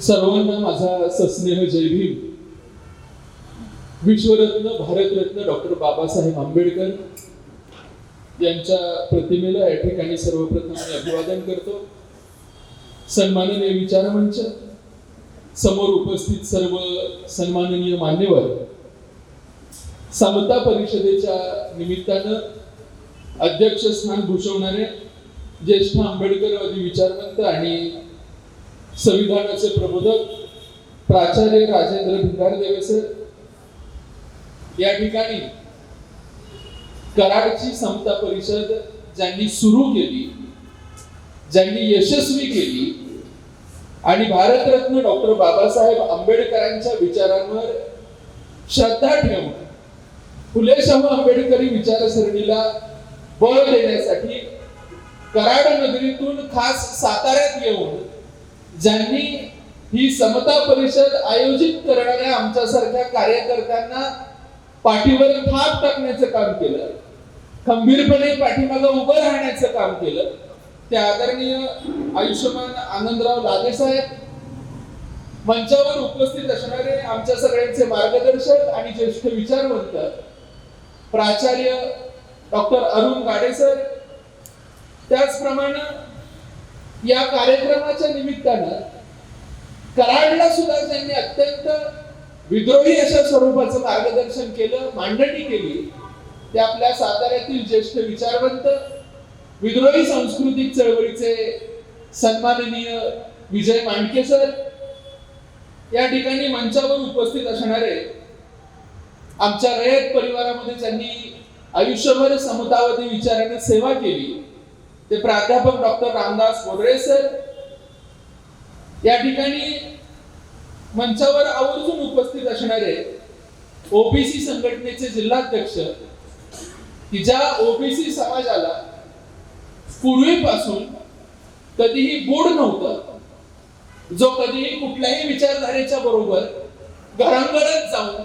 सर्वांना माझा सस्नेह जय भीम. विश्वरत्न भारतरत्न डॉक्टर बाबासाहेब आंबेडकर यांच्या प्रतिमेला या ठिकाणी सर्वप्रथम मी अभिवादन करतो. सन्माननीय विचारमंच समोर उपस्थित सर्व सन्माननीय मान्यवर समता परिषदेच्या निमित्तानं अध्यक्षस्थान भूषवणारे ज्येष्ठ आंबेडकरवादी विचारवंत आणि संविधानाचे प्रबोधक प्राचार्य राजेंद्र भिंगारदेवे सर. या ठिकाणी कराडची समता परिषद ज्यांनी सुरू केली ज्यांनी यशस्वी केली आणि भारतरत्न डॉक्टर बाबासाहेब आंबेडकरांच्या विचारांवर श्रद्धा ठेवून फुले शाहू आंबेडकरी विचारसरणीला बळ देण्यासाठी कराड नगरीतून खास साताऱ्यात येऊन ज्यांनी ही समता परिषद आयोजित करणाऱ्या आमच्यासारख्या कार्यकर्त्यांना पाठीवर थाप टाकण्याचं काम केलं खंबीरपणे पाठीमागं उभं राहण्याचं काम केलं ते आदरणीय आयुष्यमान आनंदराव लादेसाहेब मंचावर उपस्थित असणारे आमच्या सगळ्यांचे मार्गदर्शक आणि ज्येष्ठ विचारवंत प्राचार्य डॉक्टर अरुण गाडेसर त्याचप्रमाणे या कार्यक्रमाच्या निमित्तानं कराडला सुद्धा त्यांनी अत्यंत विद्रोही अशा स्वरूपाचं मार्गदर्शन केलं मांडणी केली. ते आपल्या साताऱ्यातील ज्येष्ठ विचारवंत विद्रोही सांस्कृतिक चळवळीचे सन्माननीय विजय मांडके सर या ठिकाणी मंचावर उपस्थित असणारे आमच्या रयत परिवारामध्ये त्यांनी आयुष्यभर समतावादी विचाराने सेवा केली. ते प्राध्यापक डॉक्टर रामदास बोदरे सर या ठिकाणी मंचावर आवर्जून उपस्थित असणारे ओबीसी संघटनेचे जिल्हाध्यक्ष की ज्या ओबीसी समाजाला पूर्वीपासून कधीही गोड नव्हतं जो कधीही कुठल्याही विचारधारेच्या बरोबर घरांगडत जाऊन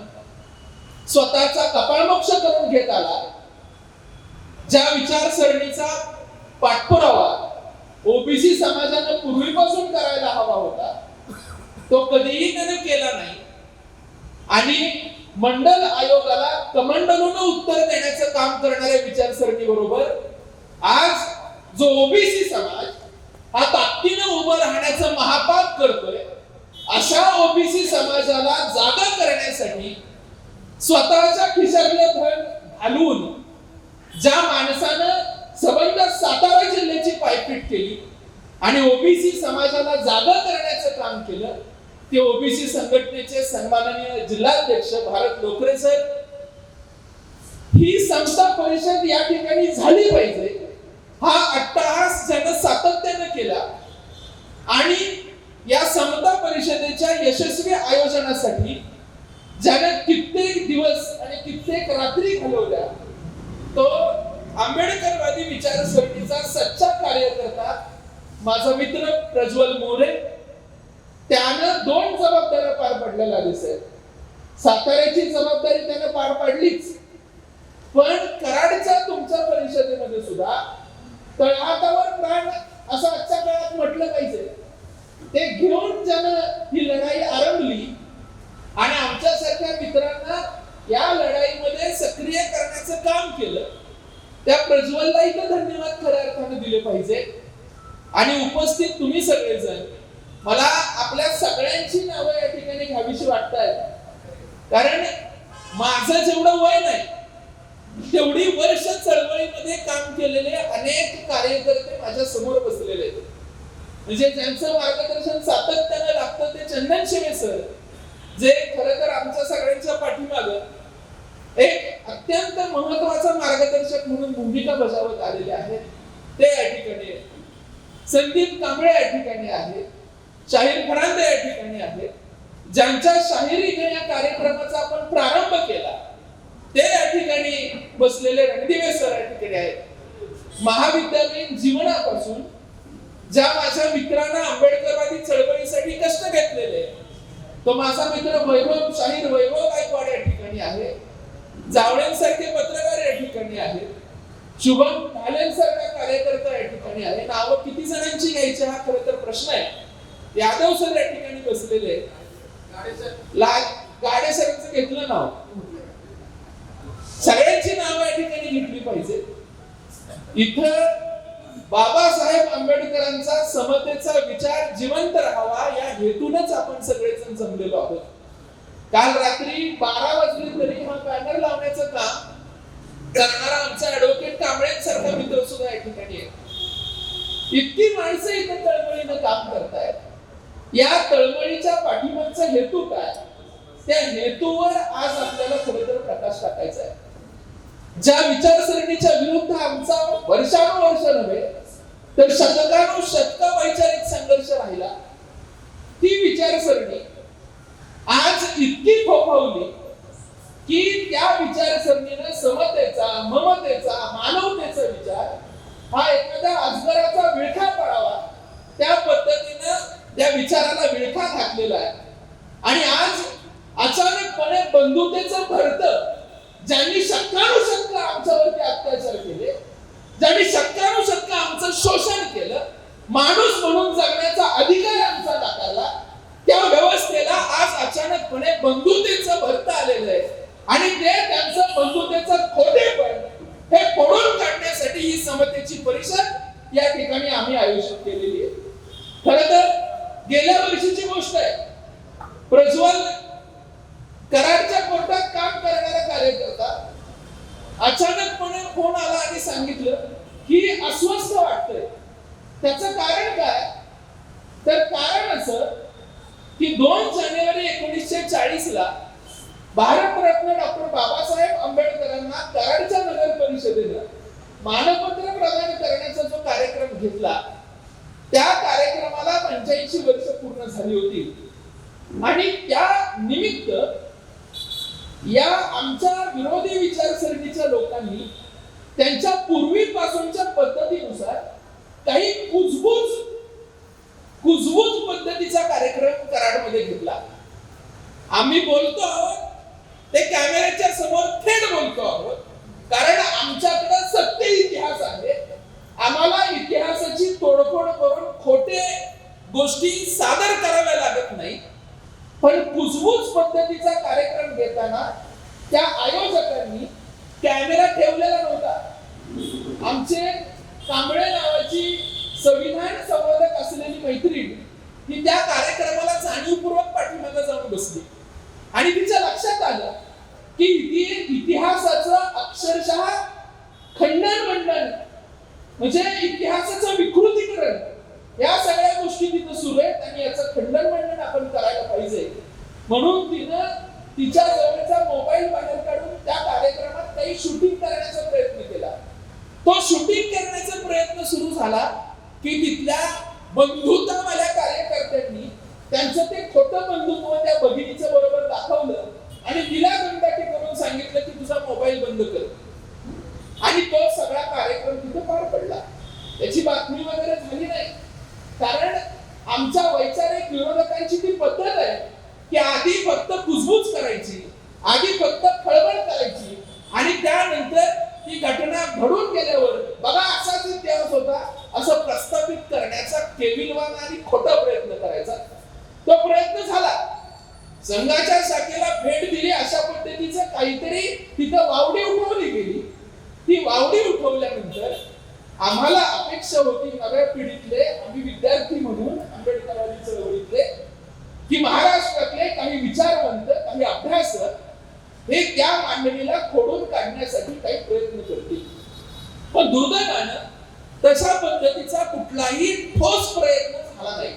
स्वतःचा कपाळमोक्ष करून घेत आला ज्या विचारसरणीचा पाठपुरावा. ओबीसी समाजानं पूर्वीपासून करायला हवा होता. तो कधीही त्याने केला नाही. आणि मंडल आयोगाला कमंडलून उत्तर देण्याचं काम करणाऱ्या विचारसरणी बरोबर आज जो ओबीसी समाज हा ताकदीनं उभं राहण्याचं महापाप करतोय अशा ओबीसी समाजाला जागा करण्यासाठी स्वतःच्या खिशातलं धन घालून ज्या माणसानं सबंध सातारा जिल्ह्याची पायपीट केली आणि ओबीसी समाजाला जागा करण्याचं काम केलं ते ओबीसी संघटनेचे सन्माननीय जिल्हाध्यक्ष भारत लोकरे सर ही समता परिषद या ठिकाणी झाली पाहिजे. हा अट्टहास ज्यानं सातत्यानं केला आणि या समता परिषदेच्या यशस्वी आयोजनासाठी ज्यानं कित्येक दिवस आणि कित्येक रात्री घालवल्या तो आंबेडकरवादी विचारसरणीचा सच्चा कार्यकर्ता माझा मित्र प्रज्वल मोरे त्यानं दोन जबाबदाऱ्या पार पडलेल्या दिसेल साताऱ्याची जबाबदारी त्यानं पार पाडलीच. पण कराडच्या तुमच्या परिषदेमध्ये सुद्धा तळहातावर प्राण असं आजच्या काळात म्हटलं पाहिजे. ते घेऊन ज्यानं ही लढाई आरंभली आणि आमच्यासारख्या मित्रांना या लढाईमध्ये सक्रिय करण्याचं काम केलं त्या प्रज्वललाही तर धन्यवाद खऱ्या अर्थाने दिले पाहिजे. आणि उपस्थित तुम्ही सगळेजण मला आपल्या सगळ्यांची नावं या ठिकाणी घ्यावीशी वाटतात कारण माझं जेवढं वय नाही तेवढी वर्ष चळवळीमध्ये काम केलेले अनेक कार्यकर्ते माझ्यासमोर बसलेले आहेत. म्हणजे ज्यांचं मार्गदर्शन सातत्यानं लागतं ते चंदन शिवे सर जे खरं तर आमच्या सगळ्यांच्या पाठीमाग एक अत्यंत महत्त्वाचा मार्गदर्शक म्हणून भूमिका बजावत आलेले आहेत. ते या ठिकाणी आहेत. संदीप कांबळे या ठिकाणी आहेत. शाहीर फरांदे या ठिकाणी आहेत. ज्यांच्या शाहिरीने या कार्यक्रमाचा आपण प्रारंभ केला. ते या ठिकाणी बसलेले रणदिवे सर या ठिकाणी आहेत. महाविद्यालयीन जीवनापासून ज्या माझ्या मित्रांना आंबेडकरवादी चळवळीसाठी कष्ट घेतलेले तो माझा मित्र वैभव शाहीर वैभव गायकवाड या ठिकाणी आहे. जावळ्यांसारखे पत्रकार या ठिकाणी आहेत. शुभम भालेंसारखा कार्यकर्ता या ठिकाणी आहे. नावं किती जणांची घ्यायची हा खरं तर प्रश्न आहे. यादव सर या ठिकाणी बसलेले ला- गाडे सरांचं घेतलं नाव. सगळ्यांची नावं या ठिकाणी घेतली पाहिजे. इथं बाबासाहेब आंबेडकरांचा समतेचा विचार जिवंत राहावा या हेतूनच आपण सगळेजण जमलेलो आहोत. काल रात्री बारा वाजले तरी हा बॅनर लावण्याचं काम करणारा आमचा ऍडव्होकेट कांबळे सारखा मित्र सुद्धा या ठिकाणी आहे. इतकी माणसं इथे तळमळीनं काम करतायत. या तळमळीच्या पाठिंबाचा हेतू काय? त्या हेतूवर आज आपल्याला खरं तर प्रकाश टाकायचा आहे. ज्या विचारसरणीच्या विरुद्ध आमचा वर्षानुवर्ष नव्हे तर शतकानुशतक वैचारिक संघर्ष राहिला. ती विचारसरणी आज इतकी फोफावली की त्या विचारसरणीनं समतेचा ममतेचा मानवतेचा विचार हा एखाद्या अजगराचा विळखा पडावा त्या पद्धतीनं त्या विचाराला विळखा घातलेला आहे. आणि आज अचानकपणे बंधुतेचं भरत ज्यांनी शतकानुशतक आमच्यावरती अत्याचार केले ज्यांनी शतकानुशतक आमचं शोषण केलं माणूस म्हणून जगण्याचा अधिकार आमचा नाकारला त्या व्यवस्थेला आज बंधुतेच बंधुतेचं भरत आलेलं आहे. आणि ते त्यांचं बंधुतेचं खोटेपण हे फोडून काढण्यासाठी ही समतेची परिषद या ठिकाणी आम्ही आयोजित केलेली आहे. खर तर गेल्या वर्षीची गोष्ट आहे. प्रज्वल कराडच्या कोर्टात काम करणारा कार्यकर्ता अचानकपणे फोन आला आणि सांगितलं की अस्वस्थ वाटतंय. त्याचं कारण काय? तर कारण असं की दोन जानेवारी एकोणीसशे चाळीस ला भारतरत्न डॉक्टर बाबासाहेब आंबेडकरांना कराडच्या नगर परिषदेनं मानपत्र प्रदान करण्याचा जो कार्यक्रम घेतला त्या कार्यक्रमाला पंच्याऐंशी वर्ष पूर्ण झाली होती. आणि त्या निमित्त या आमच्या विरोधी विचारसरणीच्या लोकांनी त्यांच्या पूर्वीपासूनच्या पद्धतीनुसार काही कुजबूज कुजबूज पद्धतीचा कार्यक्रम कराडमध्ये घेतला. आम्ही बोलतो आहोत ते कॅमेऱ्याच्या समोर थेट बोलतो आहोत. कारण आमच्याकडे सत्य इतिहास आहे. आम्हाला इतिहासाची तोडफोड करून खोटे गोष्टी सादर कराव्या लागत नाही. पण कुजबूज पद्धतीचा कार्यक्रम घेताना त्या आयोजकांनी कॅमेरा ठेवलेला नव्हता. आमचे कांबळे नावाची संविधान संवादक असलेली मैत्रीण ही त्या कार्यक्रमाला जाणीवपूर्वक पाठीमागे जाऊन बसली. आणि तिच्या लक्षात आलं की इतिहासाचं अक्षरशः खंडन मंडन म्हणजे इतिहासाचं विकृतीकरण या सगळ्या गोष्टी तिथं सुरू आहेत आणि याचं खंडन मंडन आपण करायला पाहिजे. म्हणून तिनं तिच्या जवळचा मोबाईल बाहेर काढून त्या कार्यक्रमात काही शूटिंग करण्याचा प्रयत्न केला. तो शूटिंग करण्याचा प्रयत्न सुरू झाला. की तिथल्या बंधुतावाल्या कार्यकर्त्यांनी त्यांचं ते खोटं बंधुत्व त्या भगिनीचं बरोबर दाखवलं आणि तिला गंडाटी करून सांगितलं की तुझा मोबाईल बंद कर. आणि तो सगळा कार्यक्रम तिथे पार पडला. त्याची बातमी वगैरे झाली नाही. कारण आमच्या वैचारिक विरोधकांची ती पद्धत आहे की आधी फक्त कुजबूज करायची आधी फक्त खळबळ करायची आणि त्यानंतर ती घटना घडून गेल्यावर बघा असाच इतिहास होता. असं प्रस्थापित करण्याचा केविलवान आणि खोटा प्रयत्न करायचा. तो प्रयत्न झाला. संघाच्या शाखेला भेट दिली अशा पद्धतीचं काहीतरी तिथं वावडी उठवली गेली. ती वावडी उठवल्यानंतर आम्हाला अपेक्षा होती नव्या पिढीतले आम्ही विद्यार्थी म्हणून आंबेडकरांनी चळवळीतले की महाराष्ट्रातले काही विचारवंत काही अभ्यासक हे त्या मांडणीला खोडून काढण्यासाठी काही प्रयत्न करतील. पण दुर्दैवानं तशा पद्धतीचा कुठलाही ठोस प्रयत्न झाला नाही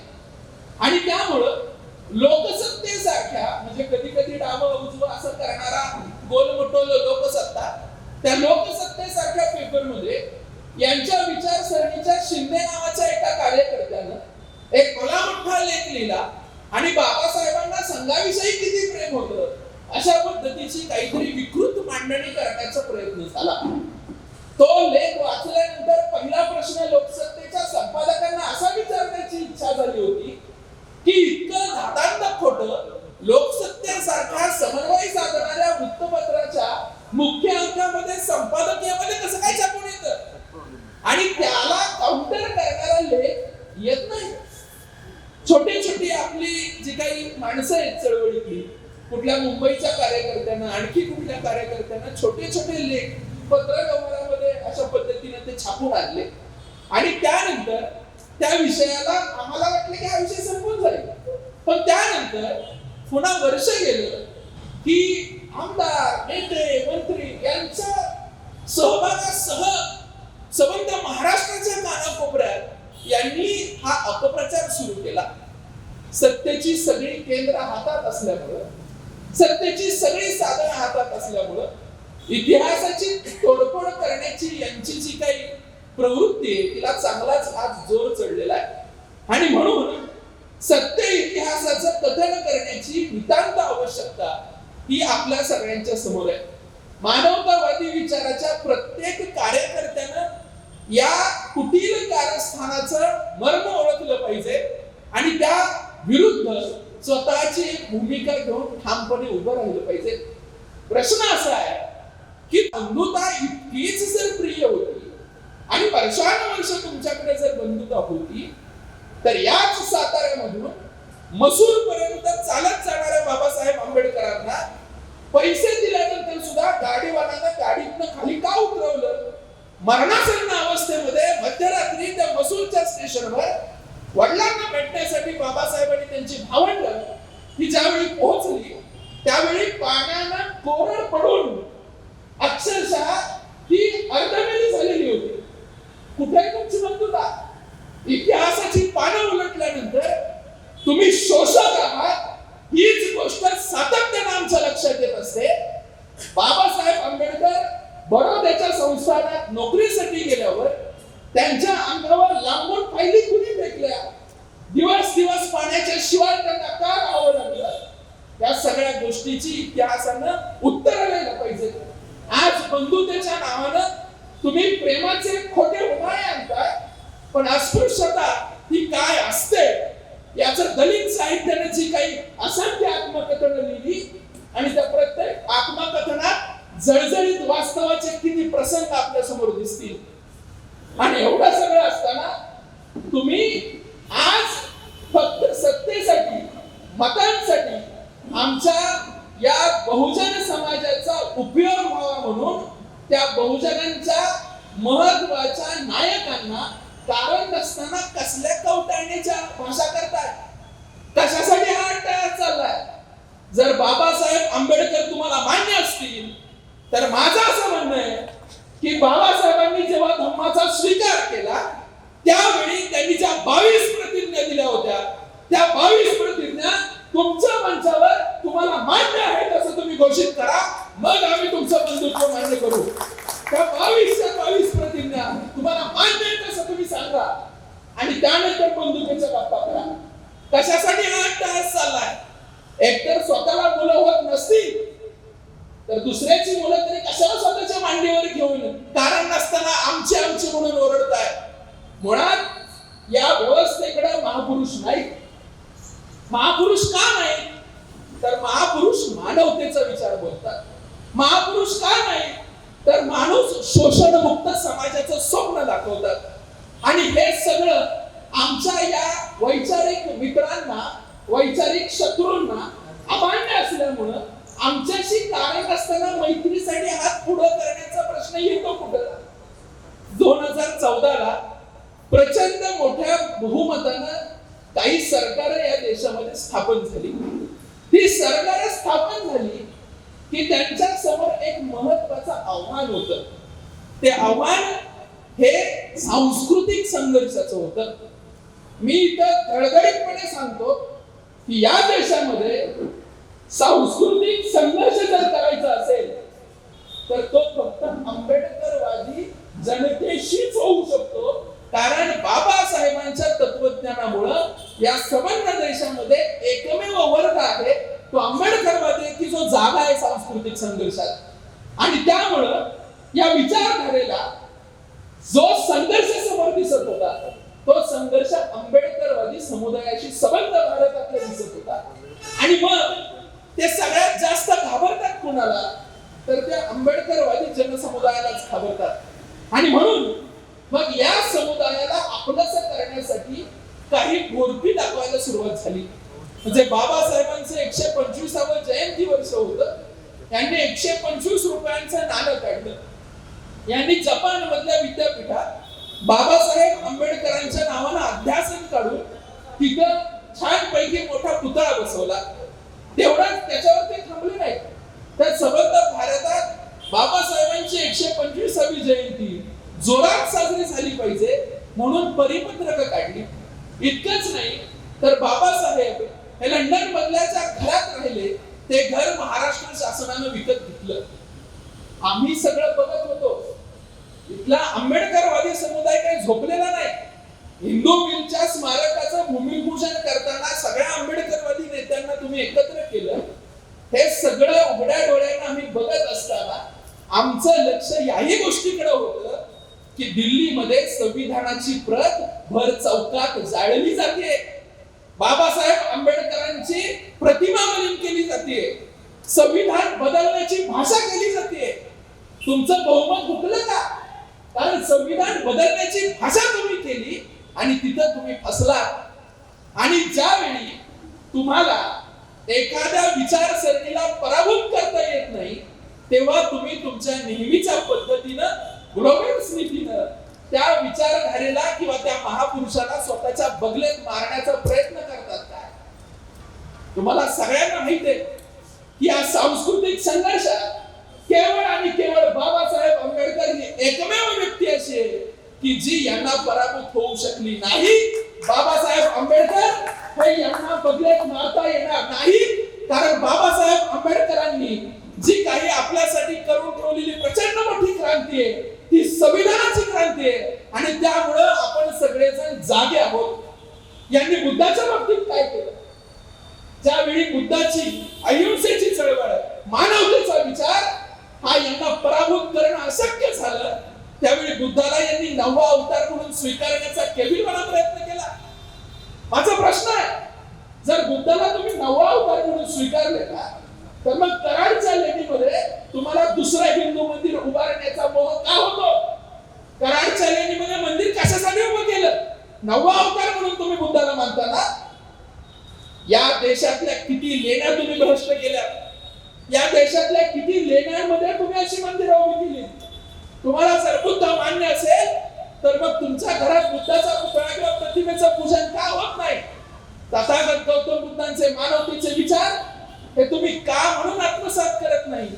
आणि त्यामुळं लोकसत्तेसारख्या म्हणजे कधी कधी डावं उजवं असं करणारा गोलमटोल लोकसत्ता त्या लोकसत्तेसारख्या पेपरमध्ये यांच्या विचारसरणीच्या शिंदे नावाच्या एका कार्यकर्त्यानं एक भला मोठा लेख लिहिला आणि बाबासाहेबांना संघाविषयी किती प्रेम होतं अशा पद्धतीची काहीतरी विकृत मांडणी करण्याचा प्रयत्न झाला तो लेख वाचल्यानंतर पहिला प्रश्न लोकसत्तेच्या संपादकांना असा विचारण्याची इच्छा झाली होती की इतकं धादांत खोट लोकसत्तेसारख्या समन्वय साधणाऱ्या वृत्तपत्राच्या मुख्य अंकामध्ये संपादकीयमध्ये कसं काय छापून येतं आपली जी काही माणसं आहेत चळवळीतली कुठल्या मुंबईच्या कार्यकर्त्यांना आणखी कुठल्या कार्यकर्त्यांना छोटे छोटे लेख पत्र व्यवहारामध्ये अशा पद्धतीने ते छापून आणले. आणि त्यानंतर त्या विषयाला आम्हाला वाटलं की हा विषय संपून जाईल. पण त्यानंतर पुन्हा वर्ष गेलं की आमदार नेते मंत्री यांच्या सहभागासह संबंध महाराष्ट्राच्या कानाकोपऱ्यात यांनी हा अपप्रचार सुरू केला. सत्तेची सगळी केंद्र हातात असल्यामुळं सत्तेची सगळी साधनं हातात असल्यामुळं इतिहासाची तोडफोड करण्याची यांची जी काही प्रवृत्ती आहे तिला चांगलाच आज जोर चढलेला आहे. आणि म्हणून सत्य इतिहासाचं कथन करण्याची नितांत आवश्यकता ही आपल्या सगळ्यांच्या समोर आहे. मानवतावादी विचाराच्या प्रत्येक कार्यकर्त्यानं या कुटील कारस्थानाचं मर्म ओळखलं पाहिजे आणि त्या विरुद्ध स्वतःची एक भूमिका घेऊन ठामपणे उभं राहिलं पाहिजे. प्रश्न असा आहे की बंधुता इतकीच जर प्रिय होती आणि वर्षानुवर्ष तुमच्याकडे जर बंधुता होती तर याच साताऱ्यामधून मसूर पर्यंत चालत जाणाऱ्या बाबासाहेब आंबेडकरांना पैसे दिल्यानंतर सुद्धा गाडीवाल्यानं गाडीतनं खाली का उतरवलं? मरणासन्न अवस्थेमध्ये मध्यरात्री त्या मसूरच्या स्टेशनवर वडिलांना भेटण्यासाठी बाबासाहेबांनी त्यांची भावंड ही ज्यावेळी पोहोचली त्यावेळी पाण्यानं कोरड पडून अक्षरशः ही अर्धमेली झालेली होती कुठेही तुमची बंधुता इतिहासाची पानं उलटल्यानंतर तुम्ही शोषक आहात हीच गोष्ट सातत्यानं आमच्या लक्षात येत असते बाबासाहेब आंबेडकर बडोद्याच्या संस्थानात नोकरीसाठी गेल्यावर त्यांच्या अंगावर लांबून फायली कुणी फेकल्या दिवस दिवस पाण्याच्या शिवाय त्यांना का राहावं लागलं या सगळ्या गोष्टीची इतिहासानं उत्तर द्यायला पाहिजे आज बंधुतेच्या नावानं तुम्ही प्रेमाचे खोटे उन्हाळे आणताय पण अस्पृश्यता ही काय असते याचं दलित साहित्याने जी काही असंख्य आत्मकथनं लिहिली आणि त्या प्रत्येक आत्मकथनात जळजळीत वास्तवाचे किती प्रसंग आपल्यासमोर दिसतील. आणि एवढं सगळं असताना तुम्ही आज फक्त सत्तेसाठी मतांसाठी आमच्या या बहुजन समाजाचा उपयोग व्हावा म्हणून त्या बहुजनांच्या महत्त्वाच्या नायकांना कारण नसताना कसल्या कवटाळण्याच्या भाषा करताय? कशासाठी हा तयार चाललाय? जर बाबासाहेब आंबेडकर तुम्हाला मान्य असतील तर माझं असं म्हणणं आहे की बाबासाहेबांनी जेव्हा धम्माचा स्वीकार केला त्यावेळी त्यांनी ज्या बावीस प्रतिज्ञा दिल्या होत्या त्या बावीस प्रतिज्ञा तुमच्या मंचावर तुम्हाला मान्य आहे असं तुम्ही घोषित करा मग आम्ही तुमचं बंधुत्व मान्य करू. त्या बावीसच्या बावीस प्रतिज्ञा तुम्हाला मान्य आहे असं तुम्ही सांगा आणि त्यानंतर बंधुतेचा गप्पा करा. कशासाठी हा त्रास चाललाय? एकतर स्वतःला मुलं होत नसतील तर दुसऱ्याची मुलं तरी कशाला स्वतःच्या मांडीवर घेऊन? कारण नसताना आमची आमची म्हणून ओरडताय मुळात या व्यवस्थेकडे महापुरुष नाही महापुरुष का नाही तर महापुरुष मानवतेचा विचार बोलतात. महापुरुष का नाही तर माणूस शोषणमुक्त समाजाचं स्वप्न दाखवतात. आणि हे सगळं आमच्या या वैचारिक मित्रांना वैचारिक शत्रूंना अमान्य असल्यामुळं आमच्याशी कारण असताना मैत्रीसाठी हात पुढं करण्याचा प्रश्न येतो कुठं? दोन हजार चौदाला प्रचंड मोठ्या बहुमतानं काही सरकार या देशामध्ये स्थापन झाली. ही सरकार स्थापन झाली की त्यांच्यासमोर एक महत्वाचं आव्हान होत. ते आव्हान हे सांस्कृतिक संघर्षाचं होतं. मी इथं धडधडीतपणे सांगतो की या देशामध्ये सांस्कृतिक संघर्ष जर करायचा असेल तर तो फक्त आंबेडकरवादी जनतेशीच होऊ शकतो. कारण बाबासाहेबांच्या तत्वज्ञानामुळं या संबंध देशामध्ये एकमेव वर्ग आहे तो आंबेडकरवादी की जो जागा आहे सांस्कृतिक संघर्षात. आणि त्यामुळं या विचारधारेला जो संघर्ष समोर दिसत होता तो संघर्ष आंबेडकरवादी समुदायाशी संबंध भारतातला दिसत होता. आणि मग ते सगळ्यात जास्त घाबरतात कुणाला? तर त्या आंबेडकरवादी जनसमुदायालाच घाबरतात. आणि म्हणून मग या समुदायाला आपलंस करण्यासाठी काही गोरपी दाखवायला सुरुवात झाली. म्हणजे बाबासाहेबांचं एकशे पंचवीसावं जयंती वर्ष होत. यांनी एकशे पंचवीस रुपयांचं नाणं काढलं. यांनी जपान मधल्या विद्यापीठात बाबासाहेब आंबेडकरांच्या नावानं अध्यासन काढून तिथं छान पैकी मोठा पुतळा बसवला. तेवढाच त्याच्यावर ते थांबले नाही. तर सबंध भारतात बाबासाहेबांची एकशे पंचवीसावी जयंती जोरात साजरी झाली पाहिजे म्हणून परिपत्रक काढली. इतकंच नाही तर बाबासाहेब हे लंडन मधल्याच्या घरात राहिले ते घर महाराष्ट्र शासनानं विकत घेतलं. आम्ही सगळं बघत होतो. इथला आंबेडकरवादी समुदाय काही झोपलेला नाही. हिंदू मिलच्या स्मारकाचं भूमिपूजन करताना सगळ्या आंबेडकरवादी नेत्यांना तुम्ही एकत्र केलं. हे सगळं उघड्या डोळ्यांना आम्ही बघत असताना आमचं लक्ष याही गोष्टीकडे होतं की दिल्लीमध्ये संविधानाची प्रत भर चौकात जाळली जाते बाबासाहेब आंबेडकरांची प्रतिमा मलिन केली जाते संविधान बदलण्याची भाषा केली जाते तुमचं बहुमत हुकलं का? कारण संविधान बदलण्याची भाषा तुम्ही केली आणि तिथं तुम्ही फसला. आणि ज्यावेळी तुम्हाला एखाद्या विचारसरणीला पराभूत करता येत नाही तेव्हा तुम्ही तुमच्या नेहमीच्या पद्धतीनं ग्लोबल स्मितीनं त्या विचारधारेला किंवा त्या महापुरुषाला स्वतःच्या बगलेत मारण्याचा प्रयत्न करतात काय तुम्हाला सगळ्यांना माहीत आहे की या सांस्कृतिक संघर्षात केवळ आणि केवळ बाबासाहेब आंबेडकर ही एकमेव व्यक्ती अशी आहे की जी यांना पराभूत होऊ शकली नाही. बाबासाहेब आंबेडकर हे यांना बदलत मारता येणार नाही. कारण बाबासाहेब आंबेडकरांनी जी काही आपल्यासाठी करून ठेवलेली प्रचंड मोठी क्रांती आहे ती संविधानाची क्रांती आहे. आणि त्यामुळं आपण सगळेजण जागे आहोत. यांनी बुद्धाच्या बाबतीत काय केलं? ज्यावेळी बुद्धाची अहिंसेची चळवळ मानवतेचा विचार हा यांना पराभूत करणं अशक्य झालं. त्यावेळी बुद्धाला यांनी नववा अवतार म्हणून स्वीकारण्याचा केविलवाना प्रयत्न केला. माझा प्रश्न आहे जर बुद्धाला तुम्ही नववा अवतार म्हणून स्वीकारले का तर मग कराडच्या लेणीमध्ये तुम्हाला दुसरं हिंदू मंदिर उभारण्याचा मोह का होतो? कराडच्या लेणीमध्ये मंदिर कशासाठी उभं केलं? नववा अवतार म्हणून तुम्ही बुद्धाला मानता ना? या देशातल्या किती लेण्या तुम्ही भ्रष्ट केल्या? या देशातल्या किती लेण्यांमध्ये तुम्ही अशी मंदिरं उभी केली तुम्हाला जर बुद्ध मान्य असेल तर मग तुमच्या घरात बुद्धाचा पुतळा किंवा प्रतिमेचं पूजन का होत नाही? तथागत गौतम बुद्धांचे मानवतेचे विचार हे तुम्ही का म्हणून आत्मसात करत नाही?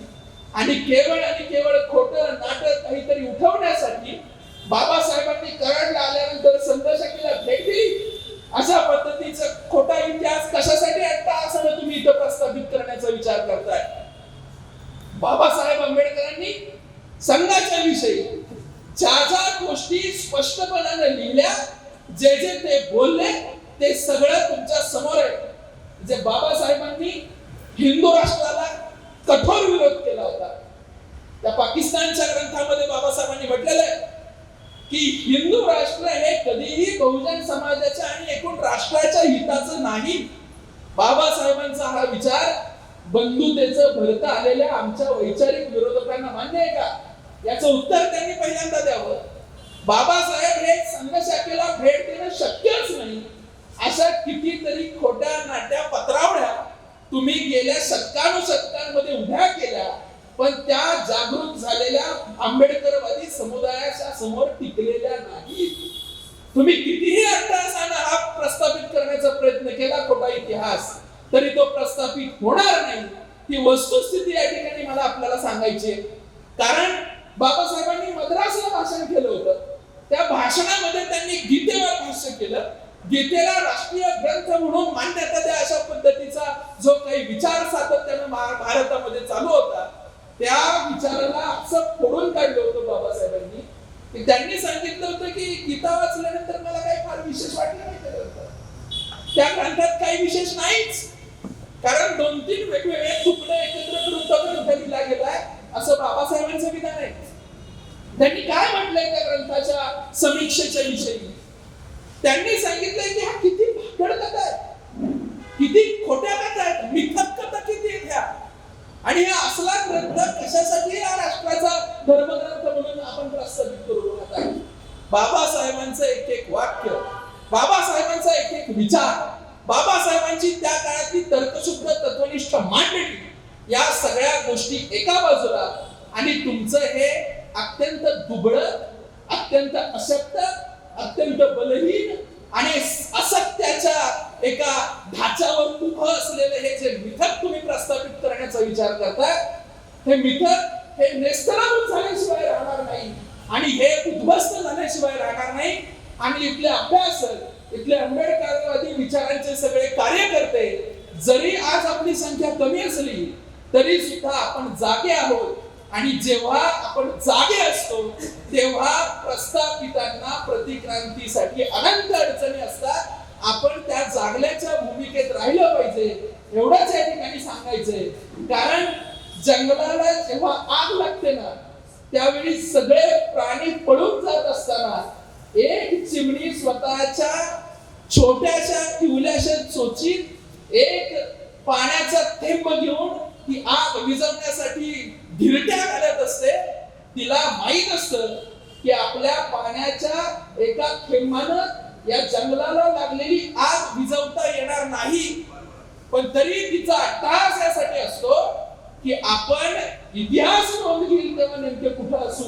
आणि केवळ आणि केवळ खोटं नाटक काहीतरी उठवण्यासाठी बाबासाहेबांनी कराडला आल्यानंतर संदर्शकीला भेट दिली? अशा पद्धतीचा खोटा इतिहास कशासाठी आणता असं तुम्ही इथं प्रस्थापित करण्याचा विचार करताय? बाबासाहेब आंबेडकरांनी संघाच्या विषयी ज्या ज्या गोष्टी स्पष्टपणाने लिहिल्या. जे जे ते बोलले ते सगळं तुमच्यासमोर आहे. जे बाबासाहेबांनी हिंदू राष्ट्राला कठोर विरोध केला होता. त्या पाकिस्तानच्या ग्रंथामध्ये बाबासाहेबांनी म्हटलेलं आहे की हिंदू राष्ट्र हे कधीही बहुजन समाजाच्या आणि एकूण राष्ट्राच्या हिताचं नाही. बाबासाहेबांचा हा विचार बंधुतेचं भरत आलेल्या आमच्या वैचारिक विरोधकांना मान्य आहे का? याचं उत्तर त्यांनी पहिल्यांदा द्यावं. बाबासाहेब हे संघशाखेला भेट देणं शक्यच नाही. अशा कितीतरी खोट्या नाट्या पत्रावळ्या तुम्ही गेल्या शतकानुशतकांमध्ये उभ्या केल्या पण त्या जागृत झालेल्या आंबेडकरवादी समुदायाच्या समोर टिकलेल्या नाहीत. तुम्ही कितीही अट्टासानं हा प्रस्थापित करण्याचा प्रयत्न केला खोटा इतिहास. तरी तो प्रस्थापित होणार नाही. ही वस्तुस्थिती या ठिकाणी मला आपल्याला सांगायची आहे. कारण बाबासाहेबांनी मद्रासला भाषण केलं होतं. त्या भाषणामध्ये त्यांनी गीतेवर भाष्य केलं. गीतेला राष्ट्रीय ग्रंथ म्हणून मान्यता द्या अशा पद्धतीचा जो काही विचार सातत्यानं भारतामध्ये चालू होता त्या विचाराला असं फोडून काढलं होतं बाबासाहेबांनी. की त्यांनी सांगितलं होतं की गीता वाचल्यानंतर मला काही फार विशेष वाटलं नाही त्या त्या ग्रंथात काही विशेष नाहीच. कारण दोन तीन वेगवेगळे तुकडे एकत्र करून तो ग्रंथ लिहिला गेलाय. असं बाबासाहेबांचं विधान आहे. त्यांनी काय म्हटलंय त्या ग्रंथाच्या समीक्षेच्या विषयी? त्यांनी सांगितलंय की हा किती भाकड कथा आहे. किती खोट्या कथा आहेत. मिथक कथा किती आहेत ह्या आणि हा असला ग्रंथ कशासाठी या राष्ट्राचा धर्मग्रंथ म्हणून आपण प्रस्थापित करू बघत आहे बाबासाहेबांचं एक एक वाक्य बाबासाहेबांचा एक एक विचार बाबासाहेबांची त्या काळात तर्कशुद्ध तत्वनिष्ठ मांडणी या सगळ्या गोष्टी एका बाजूला. आणि तुमचं हे अत्यंत दुबळ अत्यंत अशक्त अत्यंत बलहीन आणि असत्याच्या एका ढाच्यावर उभं असलेले हे जे मिथक तुम्ही प्रस्थापित करण्याचा विचार करताय हे मिथक हे नेस्तनाबूत झाल्याशिवाय राहणार नाही. आणि हे उद्ध्वस्त झाल्याशिवाय राहणार नाही. आणि इथले अभ्यासक इथले आंबेडकरवादी विचारांचे सगळे कार्यकर्ते जरी आज आपली संख्या कमी असली तरी सुद्धा आपण जागे आहोत. आणि जेव्हा आपण जागे असतो तेव्हा प्रस्थापितांना प्रतिक्रांतीसाठी अनंत अडचणी असतात. आपण त्या जागल्याच्या भूमिकेत राहिलं पाहिजे एवढंच या ठिकाणी सांगायचंय. कारण जंगलाला जेव्हा आग लागते ना त्यावेळी सगळे प्राणी पळून जात असताना एक चिमणी स्वतःच्या छोट्याशा किवल्याशा चोचीत एक पाण्याचा थेंब घेऊन ती आग विझवण्यासाठी धिरट्या घालत असते. तिला माहीत असतं की आपल्या पाण्याच्या एका थेंबानं या जंगलाला लागलेली आग विझवता येणार नाही. पण तरी तिचा अट्टास यासाठी असतो की आपण इतिहास नोंद घेईल तेव्हा नेमके कुठं असू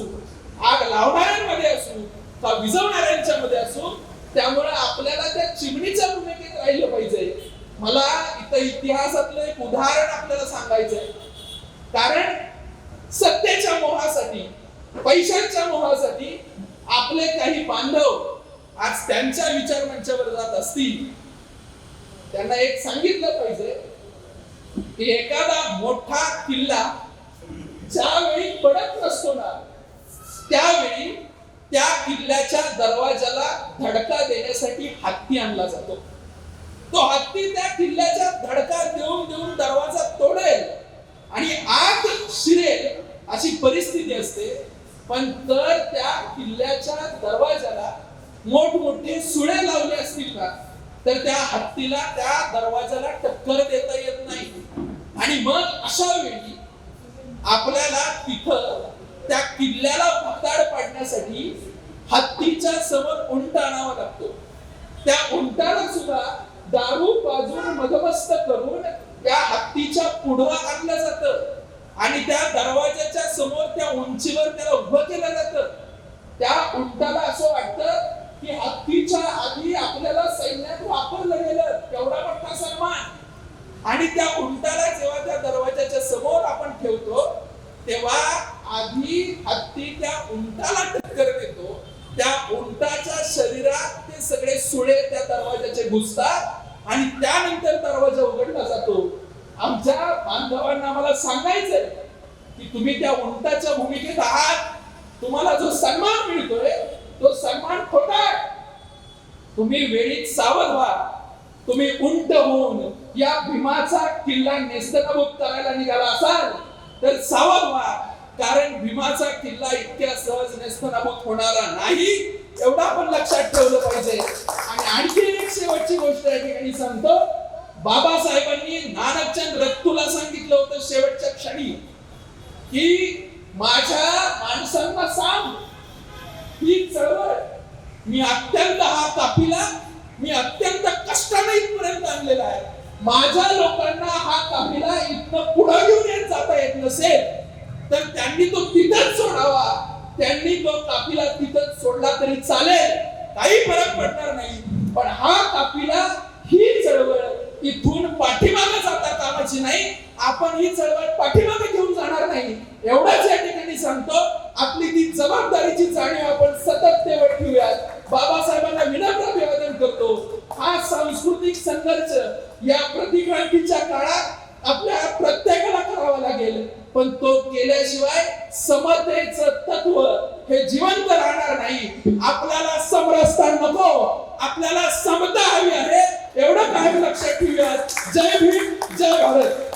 आग लावणाऱ्यांमध्ये असू का विझवणाऱ्यांच्या मध्ये असू त्यामुळे आपल्याला त्या चिमणीच्या भूमिकेत राहिलं पाहिजे. मला इथं इतिहासातलं एक उदाहरण आपल्याला सांगायचंय. कारण सत्तेच्या मोहासाठी पैशांच्या मोहासाठी आपले काही बांधव आज त्यांच्या विचार मंचावर जात असतील. त्यांना एक सांगितलं पाहिजे की एखादा मोठा किल्ला ज्यावेळी पडत नसतो ना त्यावेळी त्या किल्ल्याच्या दरवाजाला धडका देण्यासाठी हत्ती आणला जातो. तो हत्ती त्या किल्ल्याच्या धडका देऊन देऊन दरवाजा तोडेल आणि आत शिरेल अशी परिस्थिती असते. पण तर त्या किल्ल्याच्या दरवाजाला मोठमोठे सुळे लावले असतील ना तर त्या हत्तीला त्या दरवाजाला टक्कर देता येत नाही. आणि मग अशा वेळी आपल्याला तिथं त्या किल्ल्याला भताड पाडण्यासाठी हत्तीच्या समोर उंट आणावा लागतो. त्या उंटाला सुद्धा दारू बाजून मदमस्त करून त्या हत्तीच्या पुढं आणलं जात. आणि त्या दरवाजाच्या समोर त्या उंचीवर त्याला उभं केलं जात. त्या उंटाला असं वाटतं की हत्तीच्या आधी आपल्याला सैन्यात वापरलं गेलं. केवढा मोठा सन्मान. आणि त्या उंटाला जेव्हा त्या दरवाजाच्या समोर आपण ठेवतो तेव्हा आधी हत्ती त्या उंटाला टक्कर देतो. त्या उंटाच्या शरीरात ते सगळे सुळे त्या दरवाजाचे घुसतात. आणि त्यानंतर दरवाजा उघडला जातो. आमच्या बांधवांना आम्हाला सांगायचंय की तुम्ही त्या उंटाच्या भूमिकेत आहात. तुम्हाला जो सन्मान मिळतोय तो सन्मान खोटा आहे. तुम्ही वेळीत सावध व्हा. तुम्ही उंट होऊन या भीमाचा किल्ला नेस्तनाबूत करायला निघाला असाल तर सावध व्हा. कारण भीमाचा किल्ला इतक्या सहज नेस्तनाबूत होणारा नाही. एवढा आपण लक्षात ठेवलं पाहिजे. आणि आणखी एक शेवटची गोष्ट या ठिकाणी सांगतो बाबासाहेबांनी नानकचंद रत्तूला सांगितलं होतं शेवटच्या क्षणी की माझ्या माणसांना सांग. ही चळवळ मी अत्यंत हा काफिला मी अत्यंत कष्टाने इथपर्यंत आणलेला आहे. माझ्या लोकांना हा काफिला इथनं पुढे घेऊन येत जाता येत नसेल तर त्यांनी तो तिथंच सोडावा. त्यांनी तो काफिला तिथं सोडला तरी चालेल. काही फरक पडणार नाही. पण हा काफिला ही चळवळ इथून पाठीमागे जाता कामाची नाही. आपण ही चळवळ पाठीमागे घेऊन जाणार नाही. एवढंच या ठिकाणी सांगतो. आपली ती जबाबदारीची जाणीव आपण सतत तेवढ ठेवूयात. बाबासाहेबांना विनम्र अभिवादन करतो. हा सांस्कृतिक संघर्ष या प्रतिक्रांतीच्या काळात आपल्या प्रत्येकाला करावा लागेल. पण तो केल्याशिवाय समतेचं तत्व हे जिवंत राहणार नाही. आपल्याला समरसता नको. आपल्याला समता हवी आहे. एवढं काय लक्षात ठेवूया जय भीम जय भारत.